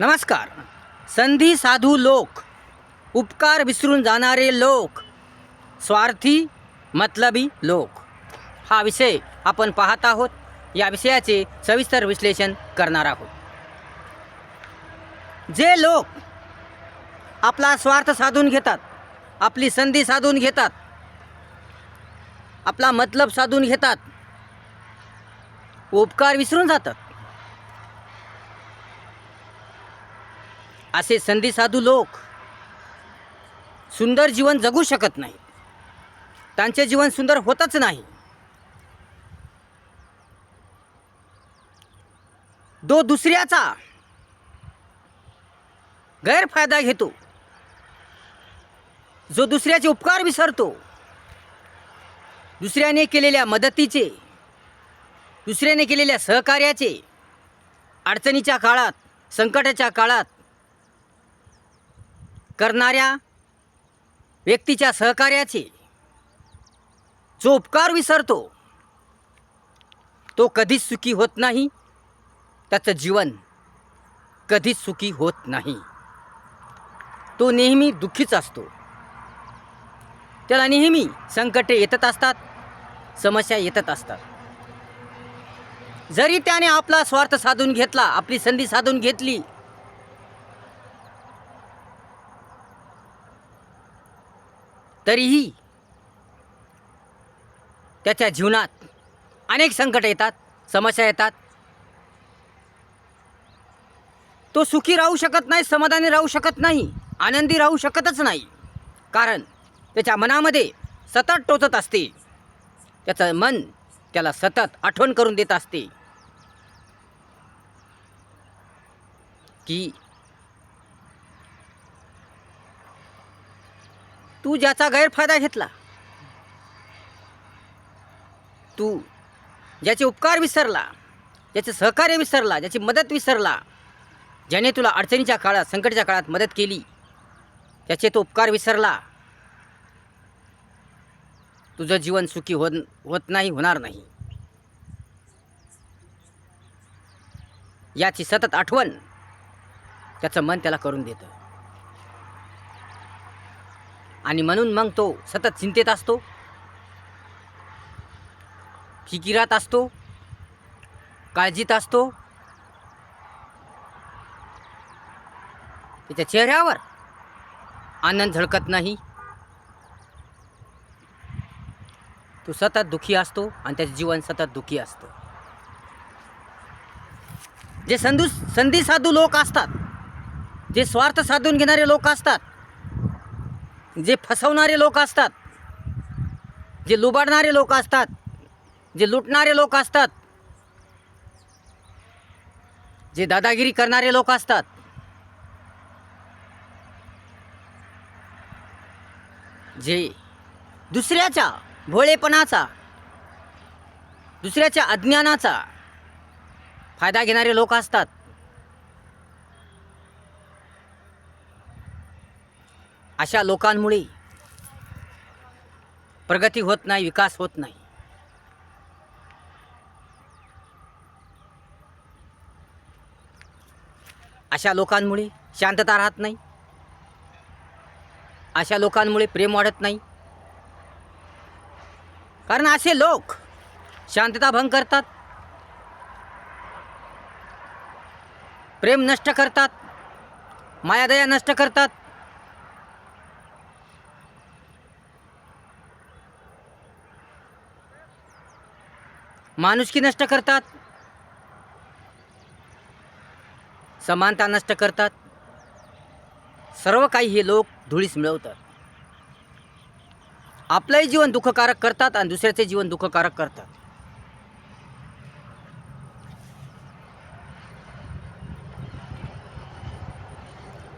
नमस्कार. संधी साधू लोक उपकार विसरून जाणारे लोक स्वार्थी मतलबी लोक. हा विषय आपण पाहत आहोत. या विषयाचे सविस्तर विश्लेषण करणार आहोत. जे लोक आपला स्वार्थ साधून घेतात आपली संधी साधून घेतात आपला मतलब साधून घेतात उपकार विसरून जातात असे संधी साधू लोक सुंदर जीवन जगू शकत नाही. त्यांचे जीवन सुंदर होतच नाही. दो दुसऱ्याचा गैरफायदा घेतो. जो दुसऱ्याचे उपकार विसरतो दुसऱ्याने केलेल्या मदतीचे दुसऱ्याने केलेल्या सहकार्याचे अडचणीच्या काळात संकटाच्या काळात करणाऱ्या व्यक्तीच्या सहकार्याचे जो उपकार विसरतो तो कधीच सुखी होत नाही. त्याचं जीवन कधीच सुखी होत नाही. तो नेहमी दुःखीच असतो. त्याला नेहमी संकटे येतच असतात समस्या येतच असतात. जरी त्याने आपला स्वार्थ साधून घेतला आपली संधी साधून घेतली तरीही त्याच्या जीवनात अनेक संकट येतात समस्या येतात. तो सुखी राहू शकत नाही समाधानी राहू शकत नाही आनंदी राहू शकतच नाही. कारण त्याच्या मनामध्ये सतत टोचत असते. त्याचं मन त्याला सतत आठवण करून देत असते. की तू ज्याचा गैरफायदा घेतला तू ज्याचे उपकार विसरला ज्याचे सहकार्य विसरला ज्याची मदत विसरला ज्याने तुला अडचणीच्या काळात संकटाच्या काळात मदत केली त्याचे तो उपकार विसरला तुझं जीवन सुखी होत होत नाही होणार नाही. याची सतत आठवण त्याचं मन त्याला करून देतं. आणि म्हणून मग तो सतत चिंतेत असतो. किकिरात असतो. काळजीत असतो. त्याच्या चेहऱ्यावर आनंद झळकत नाही. तो सतत दुखी असतो आणि त्याचे जीवन सतत दुखी असतं. जे संधू संधी साधू लोक असतात जे स्वार्थ साधून घेणारे लोक असतात जे फसवणारे लोक असतात जे लुबाडणारे लोक असतात जे लुटणारे लोक असतात जे दादागिरी करणारे लोक असतात जे दुसऱ्याच्या भोळेपणाचा दुसऱ्याच्या अज्ञानाचा फायदा घेणारे लोक असतात. अशा लोकांमुळे प्रगती होत नाही विकास होत नाही. अशा लोकांमुळे शांतता राहत नाही. अशा लोकांमुळे प्रेम वाढत नाही. कारण असे लोक शांतता भंग करतात. प्रेम नष्ट करतात. मायादया नष्ट करतात. माणुसकी नष्ट करतात. समानता नष्ट करतात. सर्व काही हे लोक धुळीस मिळवतात. आपलंही जीवन दुःखकारक करतात आणि दुसऱ्याचे जीवन दुःखकारक करतात.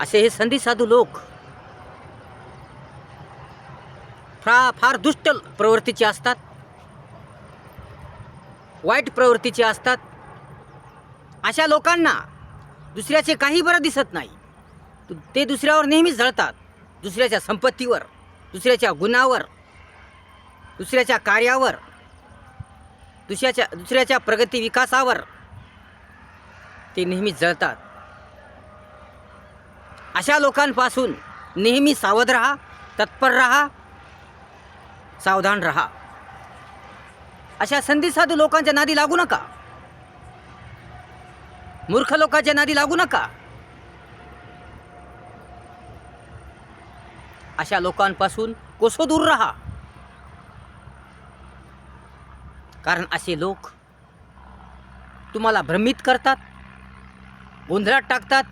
असे हे संधी साधू लोक फार फार दुष्ट प्रवृत्तीचे असतात. वाईट प्रवृत्तीचे असतात. अशा लोकांना दुसऱ्याचे काही बरं दिसत नाही. ते दुसऱ्यावर नेहमीच जळतात. दुसऱ्याच्या संपत्तीवर दुसऱ्याच्या गुणावर दुसऱ्याच्या कार्यावर दुसऱ्याच्या दुसऱ्याच्या प्रगती विकासावर ते नेहमी जळतात. अशा लोकांपासून नेहमी सावध राहा तत्पर राहा सावधान राहा. अशा संधी साधू लोकांच्या नादी लागू नका. मूर्ख लोकांच्या नादी लागू नका. अशा लोकांपासून कोसो दूर राहा. कारण असे लोक तुम्हाला भ्रमित करतात गोंधळात टाकतात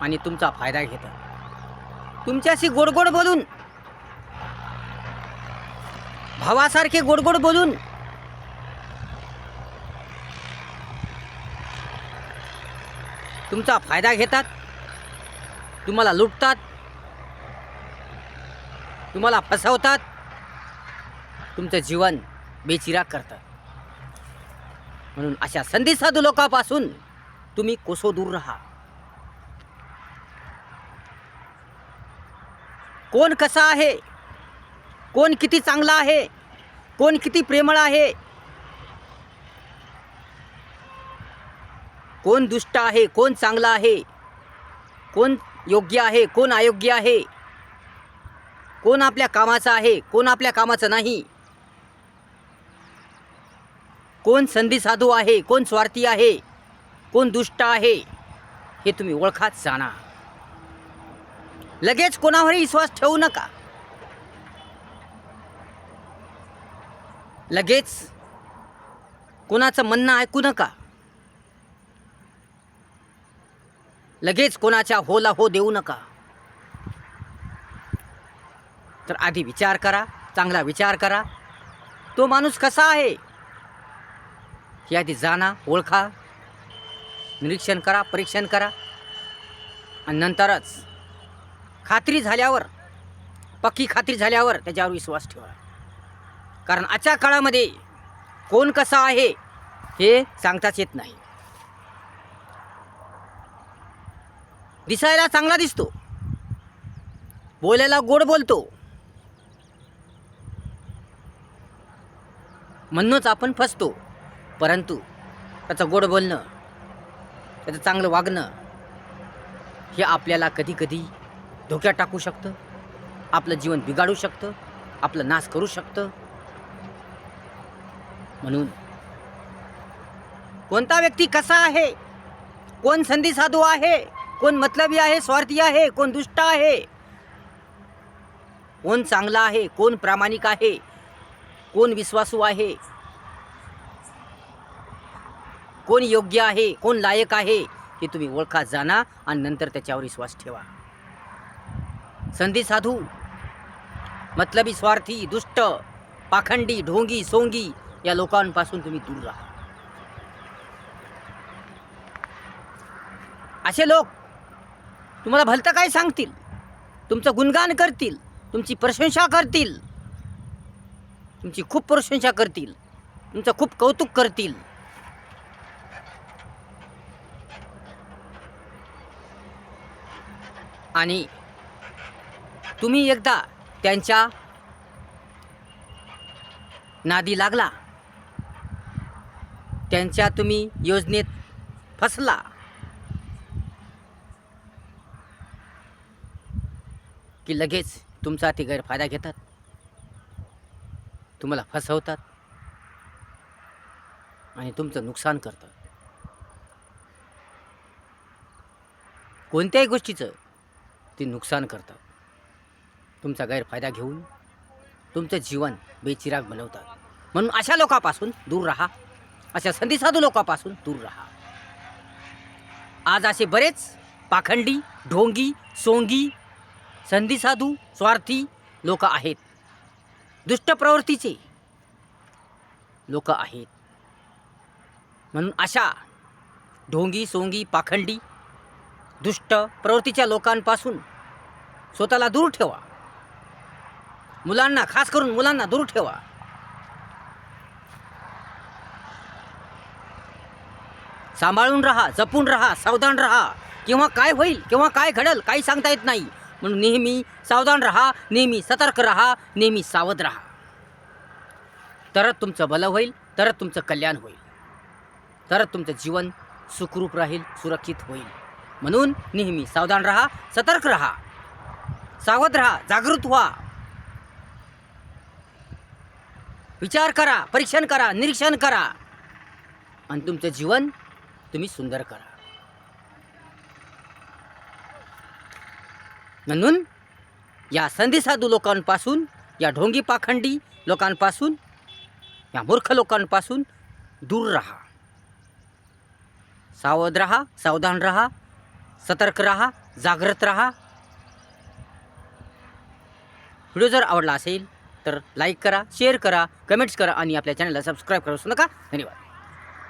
आणि तुमचा फायदा घेतात. तुमच्याशी गोडगोड बोलून भावासारखे गोडगोड बोलून. तुमचा फायदा घेतात तुम्हाला लुटतात तुम्हाला फसवतात तुमचं जीवन बेचिराग करतात. म्हणून अशा संधी साधू लोकांपासून तुम्ही कोसो दूर राहा. कोण कसा आहे? कोण किती चांगला आहे? कोण किती प्रेमळ आहे? कोण दुष्ट आहे? कोण चांगला आहे? कोण योग्य आहे? कोण अयोग्य आहे? कोण आपल्या कामाचं आहे? कोण आपल्या कामाचं नाही? कोण संधी साधू आहे? कोण स्वार्थी आहे? कोण दुष्ट आहे? हे तुम्ही ओळखाच जाणा लगेच कोणावरही विश्वास ठेवू नका. लगेच कोणाचं म्हणणं ऐकू नका. लगेच कोणाच्या होला हो देऊ नका. तर आधी विचार करा चांगला विचार करा. तो माणूस कसा आहे? हे आधी जाणा ओळखा. निरीक्षण करा परीक्षण करा. आणि नंतरच खात्री झाल्यावर पक्की खात्री झाल्यावर त्याच्यावर विश्वास ठेवा. कारण आजच्या काळामध्ये कोण कसा आहे हे सांगताच येत नाही. दिसायला चांगला दिसतो. बोलायला गोड बोलतो. म्हणूनच आपण फसतो. परंतु त्याचं गोड बोलणं त्याचं चांगलं वागणं हे आपल्याला कधी कधी धोक्यात टाकू शकतं. आपलं जीवन बिघाडू शकतं. आपलं नाश करू शकतं. म्हणून. कोणता व्यक्ती कसा आहे? कोण संधी साधू आहे? कोण मतलबी आहे? स्वार्थी आहे? कोण दुष्ट आहे? कोण चांगला आहे? कोण प्रामाणिक आहे? कोण विश्वासू आहे? कोण योग्य आहे? कोण लायक आहे? हे तुम्ही ओळखा जाणा आणि नंतर त्याच्यावर विश्वास ठेवा. संधी साधू मतलबी स्वार्थी दुष्ट पाखंडी ढोंगी सोंगी या लोकांपासून तुम्ही दूर राहा. असे लोक तुम्हाला भलतं काय सांगतील? तुमचं गुणगान करतील तुमची प्रशंसा करतील. तुमची खूप प्रशंसा करतील तुमचं खूप कौतुक करतील. आणि तुम्ही एकदा त्यांच्या नादी लागला. त्यांच्या तुम्ही योजनेत फसला. की लगेच तुमचा ते गैरफायदा घेतात? तुम्हाला फसवतात? आणि तुमचं नुकसान करतात? कोणत्याही गोष्टीचं ते नुकसान करतात. तुमचा गैरफायदा घेऊन तुमचं जीवन बेचिराग बनवतात. म्हणून अशा लोकांपासून दूर राहा. अशा संधीसाधू लोकांपासून दूर राहा. आज असे बरेच पाखंडी ढोंगी सोंगी संधीसाधू स्वार्थी लोक आहेत. दुष्ट प्रवृत्तीचे लोक आहेत. म्हणून अशा ढोंगी सोंगी पाखंडी दुष्ट प्रवृत्तीच्या लोकांपासून स्वतःला दूर ठेवा. मुलांना खास करून मुलांना दूर ठेवा. सांभाळून राहा जपून राहा सावधान राहा. किंवा काय होईल किंवा काय घडल काही सांगता येत नाही. म्हणून नेहमी सावधान राहा नेहमी सतर्क राहा नेहमी सावध राहा. तरच तुमचं भलं होईल तरच तुमचं कल्याण होईल. तरच तुमचं जीवन सुखरूप राहील सुरक्षित होईल. म्हणून नेहमी सावधान राहा सतर्क राहा. सावध राहा जागृत व्हा. विचार करा परीक्षण करा निरीक्षण करा. आणि तुमचं जीवन तुम्ही सुंदर करा. म्हणून या संधीसाधू लोकांपासून या ढोंगी पाखंडी लोकांपासून या मूर्ख लोकांपासून दूर राहा. सावध राहा सावधान राहा सतर्क राहा जागृत राहा. व्हिडिओ जर आवडला असेल तर लाईक करा शेअर करा कमेंट्स करा आणि आपल्या चॅनलला सबस्क्राईब करू नका. धन्यवाद.